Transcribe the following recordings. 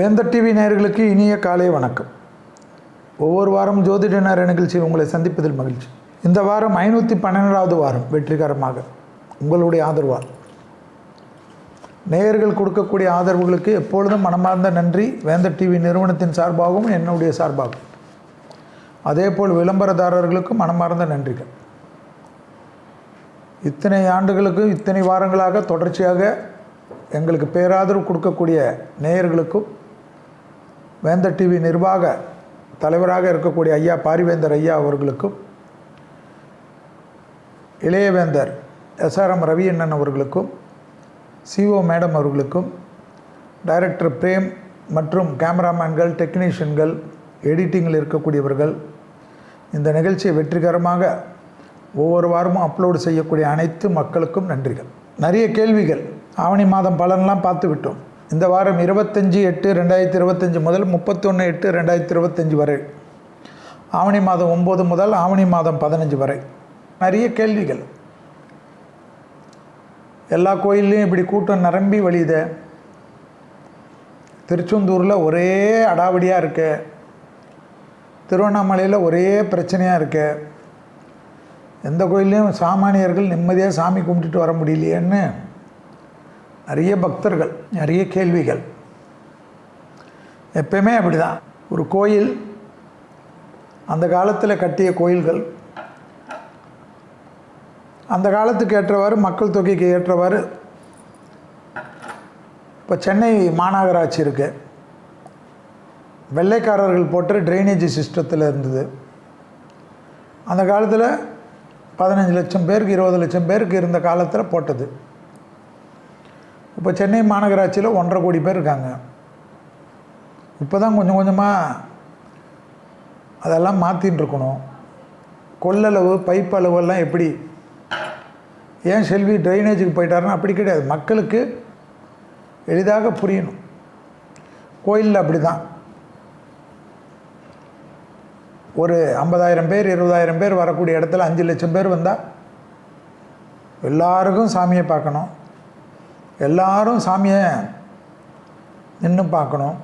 வேந்தர் டிவி நேயர்களுக்கு இனிய காலை வணக்கம். ஒவ்வொரு வாரம் ஜோதிட நேர நிகழ்ச்சியில் உங்களை சந்திப்பதில் மகிழ்ச்சி. இந்த வாரம் ஐநூற்றி பன்னெண்டாவது வாரம் வெற்றிகரமாக உங்களுடைய ஆதரவால். நேயர்கள் கொடுக்கக்கூடிய ஆதரவுகளுக்கு எப்பொழுதும் மனமார்ந்த நன்றி. வேந்தர் டிவி நிறுவனத்தின் சார்பாகவும் என்னுடைய சார்பாகவும். அதேபோல் விளம்பரதாரர்களுக்கும் மனமார்ந்த நன்றிகள். இத்தனை ஆண்டுகளுக்கும் இத்தனை வாரங்களாக தொடர்ச்சியாக எங்களுக்கு பேராதரவு கொடுக்கக்கூடிய நேயர்களுக்கும் வேந்தர் டிவி நிர்வாக தலைவராக இருக்கக்கூடிய ஐயா பாரிவேந்தர் ஐயா அவர்களுக்கும் இளையவேந்தர் எஸ்ஆர்எம் ரவி அண்ணன் அவர்களுக்கும் சிஓ மேடம் அவர்களுக்கும் டைரக்டர் பிரேம் மற்றும் கேமராமேன்கள் டெக்னீஷியன்கள் எடிட்டிங்கில் இருக்கக்கூடியவர்கள் இந்த நிகழ்ச்சியை வெற்றிகரமாக ஒவ்வொரு வாரமும் அப்லோடு செய்யக்கூடிய அனைத்து மக்களுக்கும் நன்றிகள். நிறைய கேள்விகள். ஆவணி மாதம் பலன்லாம் பார்த்து விட்டோம். இந்த வாரம் இருபத்தஞ்சி எட்டு ரெண்டாயிரத்தி இருபத்தஞ்சி முதல் முப்பத்தொன்று எட்டு ரெண்டாயிரத்தி இருபத்தஞ்சி வரை. ஆவணி மாதம் ஒம்பது முதல் ஆவணி மாதம் பதினஞ்சு வரை. நிறைய கேள்விகள். எல்லா கோயில்லையும் இப்படி கூட்டம் நிரம்பி வழியுத. திருச்செந்தூரில் ஒரே அடாவடியாக இருக்கு. திருவண்ணாமலையில் ஒரே பிரச்சனையாக இருக்கு. எந்த கோயில்லையும் சாமானியர்கள் நிம்மதியாக சாமி கும்பிட்டுட்டு வர முடியலையேன்னு நிறைய பக்தர்கள் நிறைய கேள்விகள். எப்பயுமே அப்படி தான் ஒரு கோயில் அந்த காலத்தில் கட்டிய கோயில்கள் அந்த காலத்துக்கு ஏற்றவாறு மக்கள் தொகைக்கு ஏற்றவாறு இப்போ சென்னை மாநகராட்சி இருக்கு. வெள்ளைக்காரர்கள் போட்ட ட்ரைனேஜ் சிஸ்டத்தில் இருந்தது. அந்த காலத்தில் பதினஞ்சு லட்சம் பேருக்கு இருபது லட்சம் பேருக்கு இருந்த காலத்தில் போட்டது. இப்போ சென்னை மாநகராட்சியில் ஒன்றரை கோடி பேர் இருக்காங்க. இப்போ தான் கொஞ்சம் கொஞ்சமாக அதெல்லாம் மாற்றின்னு இருக்கணும். கொள்ளளவு பைப் அளவெல்லாம் எப்படி? ஏன் செல்வி ட்ரைனேஜுக்கு போயிட்டாருன்னா அப்படி கிடையாது. மக்களுக்கு எளிதாக புரியணும். கோயிலில் அப்படி தான் ஒரு ஐம்பதாயிரம் பேர் இருபதாயிரம் பேர் வரக்கூடிய இடத்துல அஞ்சு லட்சம் பேர் வந்தால் எல்லாருக்கும் சாமியை பார்க்கணும். எல்லாரும் சாமியை நின்று பார்க்கணும்.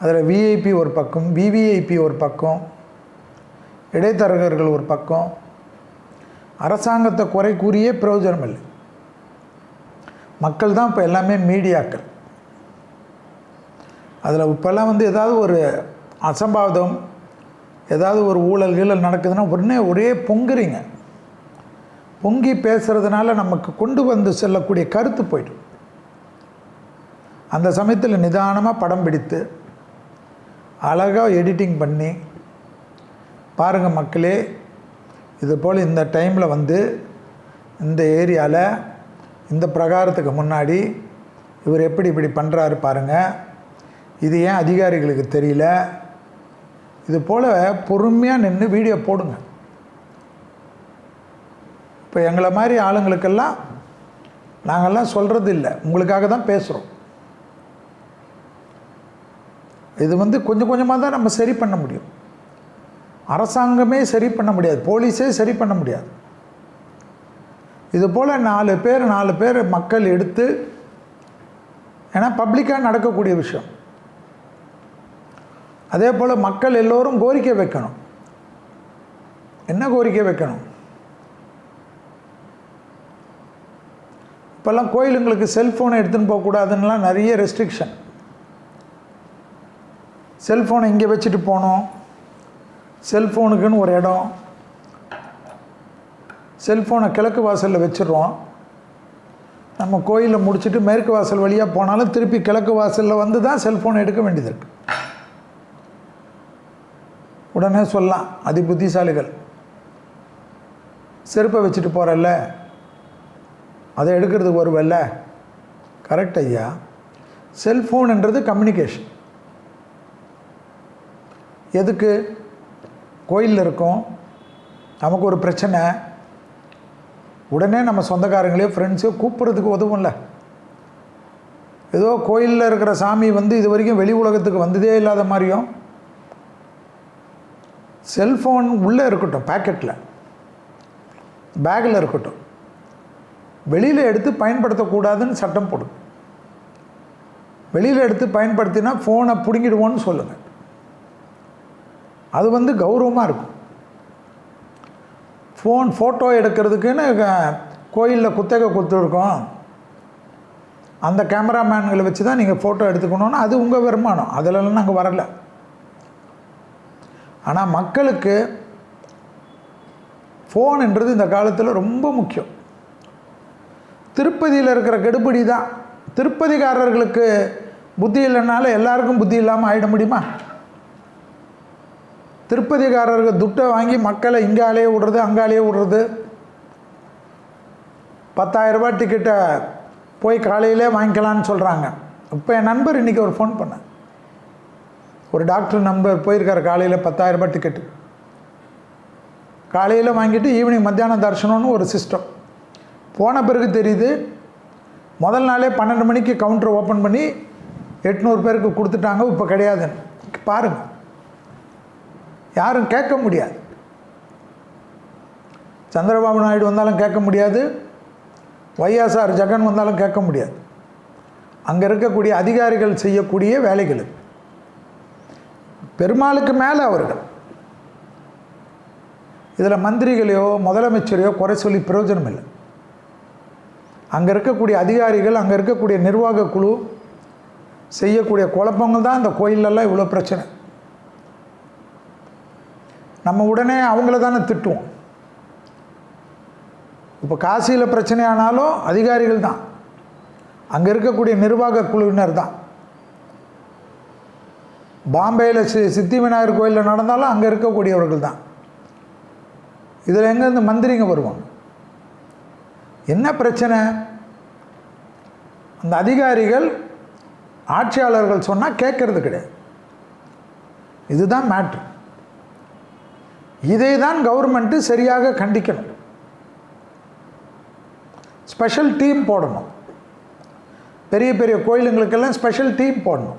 அதில் விஐபி ஒரு பக்கம் விவிஐபி ஒரு பக்கம் இடைத்தரகர்கள் ஒரு பக்கம். அரசாங்கத்தை குறை கூறியே பிரயோஜனம் இல்லை. மக்கள் தான் இப்போ எல்லாமே மீடியாக்கள். அதில் இப்போல்லாம் வந்து ஏதாவது ஒரு அசம்பாவிதம் ஏதாவது ஒரு ஊழல் கீழல் நடக்குதுன்னா உடனே ஒரே பொங்குறீங்க. பொங்கி பேசுகிறதுனால நமக்கு கொண்டு வந்து செல்லக்கூடிய கருத்து போய்டும். அந்த சமயத்தில் நிதானமாக படம் பிடித்து அழகாக எடிட்டிங் பண்ணி பாருங்கள் மக்களே இது போல் இந்த டைமில் வந்து இந்த ஏரியாவில் இந்த பிரகாரத்துக்கு முன்னாடி இவர் எப்படி இப்படி பண்ணுறாரு பாருங்கள் இது ஏன் அதிகாரிகளுக்கு தெரியல? இது போல் பொறுமையாக நின்று வீடியோ போடுங்க. இப்போ எங்களை மாதிரி ஆளுங்களுக்கெல்லாம் நாங்கள்லாம் சொல்கிறது இல்லை உங்களுக்காக தான் பேசுகிறோம் இது வந்து கொஞ்சம் கொஞ்சமாக தான் நம்ம சரி பண்ண முடியும். அரசாங்கமே சரி பண்ண முடியாது. போலீஸே சரி பண்ண முடியாது. இது போல் நாலு பேர் நாலு பேர் மக்கள் எடுத்து ஏன்னா பப்ளிக்காக நடக்கக்கூடிய விஷயம். அதே போல் மக்கள் எல்லோரும் கோரிக்கை வைக்கணும். என்ன கோரிக்கை வைக்கணும்? இப்போல்லாம் கோயிலுங்களுக்கு செல்ஃபோனை எடுத்துன்னு போகக்கூடாதுன்னெலாம் நிறைய ரெஸ்ட்ரிக்ஷன் செல்ஃபோனை இங்கே வச்சுட்டு போகணும். செல்ஃபோனுக்குன்னு ஒரு இடம். செல்ஃபோனை கிழக்கு வாசலில் வச்சிடுறோம். நம்ம கோயிலில் முடிச்சுட்டு மேற்கு வாசல் வழியாக போனாலும் திருப்பி கிழக்கு வாசலில் வந்து தான் செல்ஃபோன் எடுக்க வேண்டியது இருக்குது உடனே சொல்லலாம் அதி புத்திசாலிகள். செருப்பை வச்சுட்டு போகிறல்ல அதை எடுக்கிறதுக்கு வருவல்ல? கரெக்ட் ஐயா. செல்ஃபோன்ன்றது கம்யூனிகேஷன் எதுக்கு? கோயிலில் இருக்கோம். நமக்கு ஒரு பிரச்சனை. உடனே நம்ம சொந்தக்காரங்களையோ ஃப்ரெண்ட்ஸோ கூப்பிட்றதுக்கு உதவும்ல. ஏதோ கோயிலில் இருக்கிற சாமி வந்து இது வரைக்கும் வெளி உலகத்துக்கு வந்ததே இல்லாத மாதிரியும் செல்ஃபோன் உள்ளே இருக்கட்டும் பேக்கெட்டில் பேக்கில் இருக்கட்டும். வெளியில் எடுத்து பயன்படுத்தக்கூடாதுன்னு சட்டம் போடும் வெளியில் எடுத்து பயன்படுத்தினா ஃபோனை பிடுங்கிடுவோன்னு சொல்லுங்கள் அது வந்து கௌரவமாக இருக்கும். ஃபோன் ஃபோட்டோ எடுக்கிறதுக்குன்னு கோயிலில் குத்தகை கொடுத்துருக்கோம். அந்த கேமராமேன்களை வச்சு தான் நீங்கள் ஃபோட்டோ எடுத்துக்கணும்னு அது உங்கள் வருமானம். அதிலலாம் நாங்கள் வரல. ஆனால் மக்களுக்கு ஃபோனுன்றது இந்த காலத்தில் ரொம்ப முக்கியம். திருப்பதியில் இருக்கிற கெடுபிடி தான். திருப்பதிக்காரர்களுக்கு புத்தி இல்லைனால எல்லாருக்கும் புத்தி இல்லாமல் ஆகிட முடியுமா? திருப்பதிக்காரர்கள் துட்டை வாங்கி மக்களை இங்கே அலைய விடுறது அங்காலேயே விடுறது. பத்தாயிரரூபா டிக்கெட்டை போய் காலையிலே வாங்கிக்கலான்னு சொல்கிறாங்க இப்போ என் நண்பர் இன்றைக்கி ஒரு ஃபோன் பண்ணேன் ஒரு டாக்டர் நண்பர் போயிருக்கார் காலையில் பத்தாயிரரூபா டிக்கெட்டு காலையில் வாங்கிட்டு ஈவினிங் மத்தியானம் தரிசனம்னு ஒரு சிஸ்டம் போன பிறகு தெரியுது முதல் நாளே பன்னெண்டு மணிக்கு கவுண்டர் ஓப்பன் பண்ணி எட்நூறு பேருக்கு கொடுத்துட்டாங்க இப்போ கிடையாதுன்னு. பாருங்கள் யாரும் கேட்க முடியாது. சந்திரபாபு நாயுடு வந்தாலும் கேட்க முடியாது. ஒய்எஸ்ஆர் ஜெகன் வந்தாலும் கேட்க முடியாது. அங்கே இருக்கக்கூடிய அதிகாரிகள் செய்யக்கூடிய வேலைகள் பெருமாளுக்கு மேலே அவர்கள். இதில் மந்திரிகளையோ முதலமைச்சரையோ குறை சொல்லி பிரயோஜனம் இல்லை அங்கே இருக்கக்கூடிய அதிகாரிகள் அங்கே இருக்கக்கூடிய நிர்வாக குழு செய்யக்கூடிய குழப்பங்கள் தான் இந்த கோயிலெல்லாம் இவ்வளோ பிரச்சனை. நம்ம உடனே அவங்கள தானே திட்டுவோம். இப்போ காசியில் பிரச்சனையானாலும் அதிகாரிகள் தான். அங்கே இருக்கக்கூடிய நிர்வாக குழுவினர் தான். பாம்பேயில் சி சித்தி விநாயகர் கோயிலில் நடந்தாலும் அங்கே இருக்கக்கூடியவர்கள் தான். இதில் எங்கேருந்து மந்திரிங்க வருவாங்க? என்ன பிரச்சனை? அந்த அதிகாரிகள் ஆட்சியாளர்கள் சொன்னால் கேட்கறது கிடையாது. இதுதான் மேட்ரு இதை தான் கவர்மெண்ட்டு சரியாக கண்டிக்கணும். ஸ்பெஷல் டீம் போடணும். பெரிய பெரிய கோயிலுங்களுக்கெல்லாம் ஸ்பெஷல் டீம் போடணும்.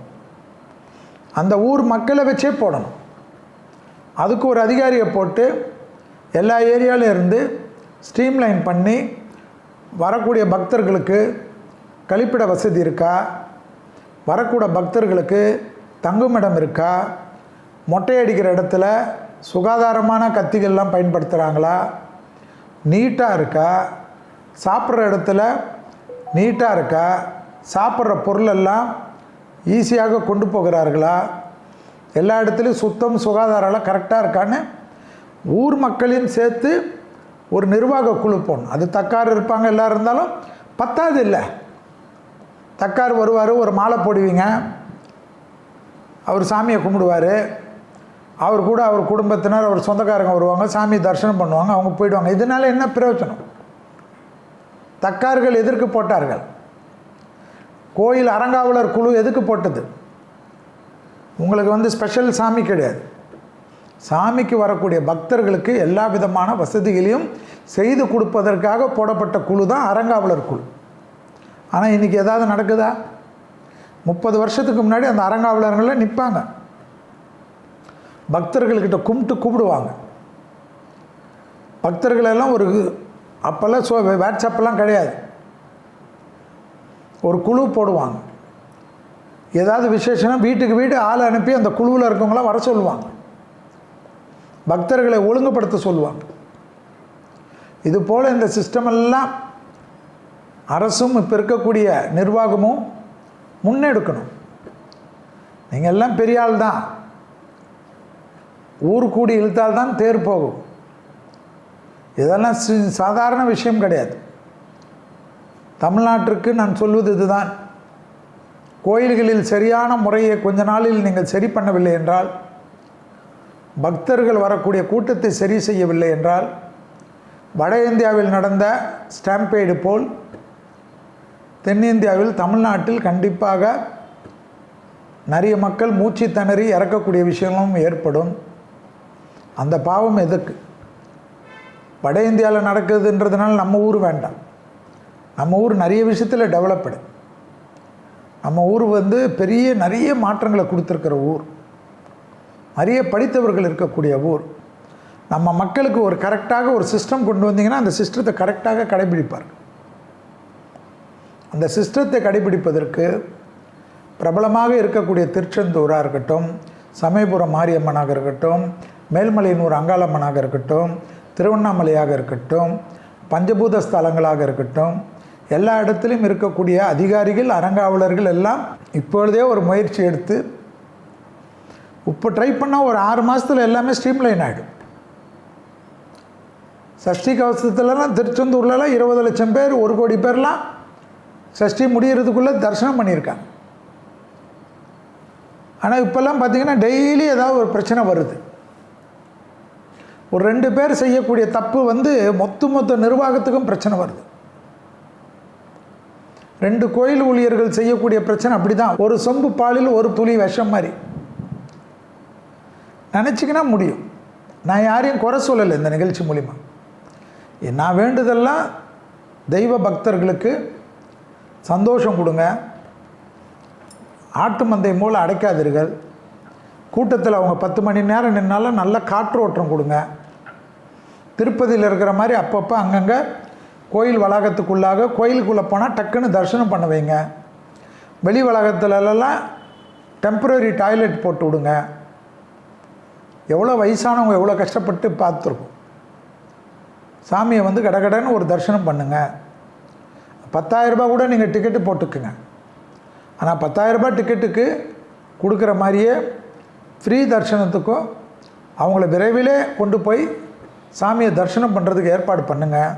அந்த ஊர் மக்களை வச்சே போடணும். அதுக்கு ஒரு அதிகாரியை போட்டு எல்லா ஏரியாவிலும் இருந்து ஸ்ட்ரீம்லைன் பண்ணி வரக்கூடிய பக்தர்களுக்கு கழிப்பிட வசதி இருக்கா? வரக்கூடிய பக்தர்களுக்கு தங்குமிடம் இருக்கா? மொட்டை அடிக்கிற இடத்துல சுகாதாரமான கத்திகள்லாம் பயன்படுத்துகிறாங்களா நீட்டாக இருக்கா? சாப்பிட்ற இடத்துல நீட்டாக இருக்கா? சாப்பிட்ற பொருளெல்லாம் ஈஸியாக கொண்டு போகிறார்களா? எல்லா இடத்துலையும் சுத்தம் சுகாதாரம்லாம் கரெக்டாக இருக்கான்னு ஊர் மக்களையும் சேர்த்து ஒரு நிர்வாக குழு போகணும் அது தக்கார் இருப்பாங்க எல்லோரும் இருந்தாலும் பத்தாது இல்லை. தக்கார் வருவார் ஒரு மாலை போடுவீங்க. அவர் சாமியை கும்பிடுவார். அவர் கூட அவர் குடும்பத்தினர் அவர் சொந்தக்காரங்க வருவாங்க சாமி தரிசனம் பண்ணுவாங்க அவங்க போயிடுவாங்க. இதனால் என்ன பிரயோஜனம்? தக்கார்கள் எதற்கு போட்டார்கள்? கோயில் அறங்காவலர் குழு எதுக்கு போட்டது? உங்களுக்கு வந்து ஸ்பெஷல் சாமி கிடையாது. சாமிக்கு வரக்கூடிய பக்தர்களுக்கு எல்லா விதமான வசதிகளையும் செய்து கொடுப்பதற்காக போடப்பட்ட குழு தான் அறங்காவலர் குழு. ஆனால் இன்றைக்கி ஏதாவது நடக்குதா? முப்பது வருஷத்துக்கு முன்னாடி அந்த அறங்காவலர்களில் நிற்பாங்க பக்தர்கள்கிட்ட கும்பிட்டு கூப்பிடுவாங்க. பக்தர்களெல்லாம் ஒரு அப்போல்லாம் சோ வாட்ஸ்அப்பெல்லாம் கிடையாது. ஒரு குழு போடுவாங்க. ஏதாவது விசேஷம்னா வீட்டுக்கு வீடு ஆள் அனுப்பி அந்த குழுவில் இருக்கவங்களாம் வர சொல்லுவாங்க. பக்தர்களை ஒழுங்குபடுத்த சொல்லுவாங்க. இது போல் இந்த சிஸ்டம் எல்லாம் அரசும் இப்போ இருக்கக்கூடிய நிர்வாகமும் முன்னெடுக்கணும். நீங்கள் எல்லாம் பெரிய ஆள் தான் ஊர் கூடி இழுத்தால் தான் தேர் போகும். இதெல்லாம் சாதாரண விஷயம் கிடையாது. தமிழ்நாட்டிற்கு நான் சொல்வது இதுதான். கோயில்களில் சரியான முறையை கொஞ்ச நாளில் நீங்கள் சரி பண்ணவில்லை என்றால் பக்தர்கள் வரக்கூடிய கூட்டத்தை சரி செய்யவில்லை என்றால் வட இந்தியாவில் நடந்த ஸ்டாம்பேடு போல் தென்னிந்தியாவில் தமிழ்நாட்டில் கண்டிப்பாக நிறைய மக்கள் மூச்சு திணறி இறக்கக்கூடிய விஷயங்களும் ஏற்படும். அந்த பாவம் எதுக்கு வட இந்தியாவில் நடக்குதுன்றதுனால நம்ம ஊர் வேண்டாம். நம்ம ஊர் நிறைய விஷயத்தில் டெவலப்டு நம்ம ஊர் வந்து பெரிய நிறைய மாற்றங்களை கொடுத்துருக்கிற ஊர். நிறைய படித்தவர்கள் இருக்கக்கூடிய ஊர். நம்ம மக்களுக்கு ஒரு கரெக்டாக ஒரு சிஸ்டம் கொண்டு வந்தீங்கன்னா அந்த சிஸ்டத்தை கரெக்டாக கடைபிடிப்பார். அந்த சிஸ்டத்தை கடைபிடிப்பதற்கு பிரபலமாக இருக்கக்கூடிய திருச்செந்தூராக இருக்கட்டும் சமயபுரம் மாரியம்மனாக இருக்கட்டும் மேல்மலையனூர் அங்காளம்மனாக இருக்கட்டும் திருவண்ணாமலையாக இருக்கட்டும் பஞ்சபூத ஸ்தலங்களாக இருக்கட்டும் எல்லா இடத்துலையும் இருக்கக்கூடிய அதிகாரிகள் அறங்காவலர்கள் எல்லாம் இப்பொழுதே ஒரு முயற்சி எடுத்து இப்போ ட்ரை பண்ணால் ஒரு ஆறு மாதத்தில் எல்லாமே ஸ்ட்ரீம்லைன் ஆகிடும் சஷ்டி கவசத்துலலாம் திருச்செந்தூர்லலாம் இருபது லட்சம் பேர் ஒரு கோடி பேர்லாம் சஷ்டி முடிகிறதுக்குள்ளே தரிசனம் பண்ணியிருக்காங்க. ஆனால் இப்போல்லாம் பார்த்திங்கன்னா டெய்லி ஏதாவது ஒரு பிரச்சனை வருது. ஒரு ரெண்டு பேர் செய்யக்கூடிய தப்பு வந்து மொத்த மொத்த நிர்வாகத்துக்கும் பிரச்சனை வருது. ரெண்டு கோயில் ஊழியர்கள் செய்யக்கூடிய பிரச்சனை அப்படி தான் ஒரு சொம்பு பாலில் ஒரு துளி விஷம் மாதிரி. நினச்சிக்கினா முடியும். நான் யாரையும் குறை சொல்லலை இந்த நிகழ்ச்சி மூலிமா நான் வேண்டுதெல்லாம் தெய்வ பக்தர்களுக்கு சந்தோஷம் கொடுங்க. ஆட்டு மந்தை மூலம் அடைக்காதீர்கள். கூட்டத்தில் அவங்க பத்து மணி நேரம் நின்னாலும் நல்ல காற்றோட்டம் கொடுங்க. திருப்பதியில் இருக்கிற மாதிரி அப்பப்போ அங்கங்கே கோயில் வளாகத்துக்குள்ளாக கோயிலுக்குள்ளே போனால் டக்குன்னு தரிசனம் பண்ண வைங்க. வெளி வளாகத்துலலாம் டெம்பரரி டாய்லெட் போட்டு விடுங்க. எவ்வளோ வயசானவங்க எவ்வளோ கஷ்டப்பட்டு பார்த்துருக்கோம். சாமியை வந்து கடகடன்னு ஒரு தரிசனம் பண்ணுங்கள் பத்தாயிரரூபா கூட நீங்கள் டிக்கெட்டு போட்டுக்குங்க. ஆனால் பத்தாயிரரூபா டிக்கெட்டுக்கு கொடுக்குற மாதிரியே ஃப்ரீ தரிசனத்துக்கும் அவங்கள விரைவிலே கொண்டு போய் சாமியை தரிசனம் பண்ணுறதுக்கு ஏற்பாடு பண்ணுங்கள்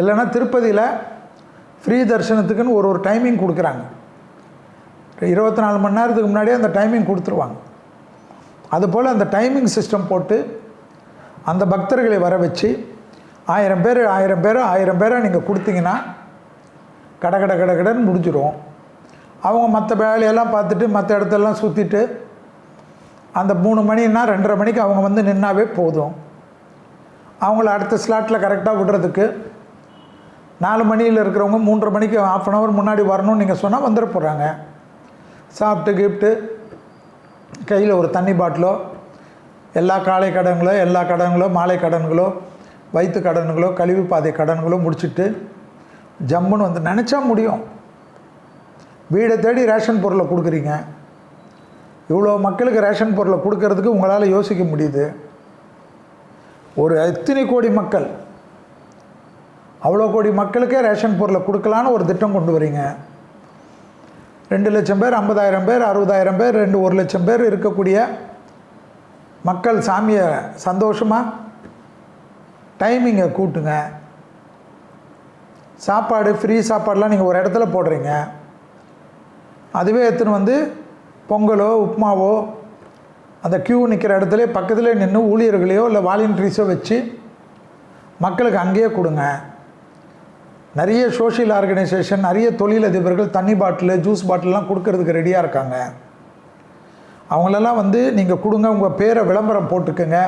இல்லைன்னா திருப்பதியில் ஃப்ரீ தரிசனத்துக்குன்னு ஒரு ஒரு டைமிங் கொடுக்குறாங்க. இருபத்தி நாலு மணி நேரத்துக்கு முன்னாடியே அந்த டைமிங் கொடுத்துருவாங்க. அதுபோல் அந்த டைமிங் சிஸ்டம் போட்டு அந்த பக்தர்களை வர வச்சு ஆயிரம் பேர் ஆயிரம் பேர் ஆயிரம் பேரை நீங்கள் கொடுத்தீங்கன்னா கட கட கட கடைன்னு முடிஞ்சிடும் அவங்க மற்ற வேலையெல்லாம் பார்த்துட்டு மற்ற இடத்தெல்லாம் சுற்றிட்டு அந்த மூணு மணின்னா ரெண்டரை மணிக்கு அவங்க வந்து நின்னாவே போதும். அவங்கள அடுத்த ஸ்லாட்டில் கரெக்டாக விடுறதுக்கு நாலு மணியில் இருக்கிறவங்க மூன்றரை மணிக்கு ஆஃப் அன் ஹவர் முன்னாடி வரணும்னு நீங்கள் சொன்னால் வந்துட போகிறாங்க சாப்பிட்டு கிஃப்ட்டு கையில் ஒரு தண்ணி பாட்டிலோ எல்லா காலை கடன்களோ எல்லா கடன்களோ மாலை கடன்களோ வயிற்று கடன்களோ கழிவு பாதை கடன்களோ முடிச்சுட்டு ஜம்முன்னு வந்து நினச்சா முடியும். வீடை தேடி ரேஷன் பொருளை கொடுக்குறீங்க. இவ்வளோ மக்களுக்கு ரேஷன் பொருளை கொடுக்கறதுக்கு உங்களால் யோசிக்க முடியுது. ஒரு எத்தனை கோடி மக்கள்? அவ்வளோ கோடி மக்களுக்கே ரேஷன் பொருளை கொடுக்கலான்னு ஒரு திட்டம் கொண்டு வரீங்க. ரெண்டு லட்சம் பேர் ஐம்பதாயிரம் பேர் அறுபதாயிரம் பேர் ரெண்டு ஒரு லட்சம் பேர் இருக்கக்கூடிய மக்கள் சாமியை சந்தோஷமாக டைமிங்கை கூட்டுங்க. சாப்பாடு ஃப்ரீ சாப்பாடெலாம் நீங்கள் ஒரு இடத்துல போடுறீங்க. அதுவே எடுத்துன்னு வந்து பொங்கலோ உப்புமாவோ அந்த க்யூ நிற்கிற இடத்துல பக்கத்தில் நின்று ஊழியர்களையோ இல்லை வாலண்டியர்ஸோ வச்சு மக்களுக்கு அங்கேயே கொடுங்க. நிறைய சோஷியல் ஆர்கனைசேஷன் நிறைய தொழிலதிபர்கள் தண்ணி பாட்டில் ஜூஸ் பாட்டிலெலாம் கொடுக்கறதுக்கு ரெடியாக இருக்காங்க. அவங்களெல்லாம் வந்து நீங்கள் கொடுங்க உங்கள் பேரை விளம்பரம் போட்டுக்குங்க.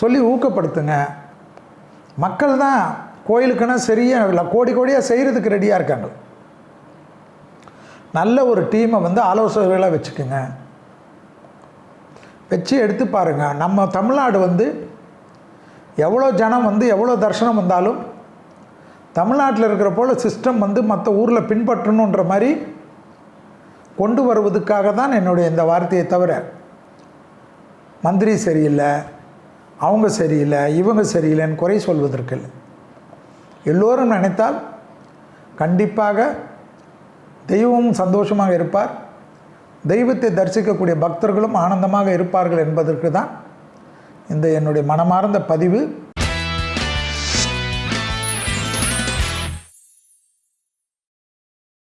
சொல்லி ஊக்கப்படுத்துங்க. மக்கள் தான் கோயிலுக்குன்னா சரியாக இல்லை கோடி கோடியாக செய்கிறதுக்கு ரெடியாக இருக்காங்க. நல்ல ஒரு டீமை வந்து ஆலோசகர்களாக வச்சுக்கோங்க. வச்சு எடுத்து பாருங்கள் நம்ம தமிழ்நாடு வந்து எவ்வளோ ஜனம் வந்து எவ்வளோ தரிசனம் வந்தாலும் தமிழ்நாட்டில் இருக்கிற போல் சிஸ்டம் வந்து மற்ற ஊரில் பின்பற்றணுன்ற மாதிரி கொண்டு வருவதுக்காக தான் என்னுடைய இந்த வார்த்தையை தவிர மந்திரி சரியில்லை அவங்க சரியில்லை இவங்க சரியில்லைன்னு குறை சொல்வதற்கு இல்லை. எல்லோரும் நினைத்தால் கண்டிப்பாக தெய்வமும் சந்தோஷமாக இருப்பார். தெய்வத்தை தரிசிக்கக்கூடிய பக்தர்களும் ஆனந்தமாக இருப்பார்கள் என்பதற்கு தான் இந்த என்னுடைய மனமார்ந்த பதிவு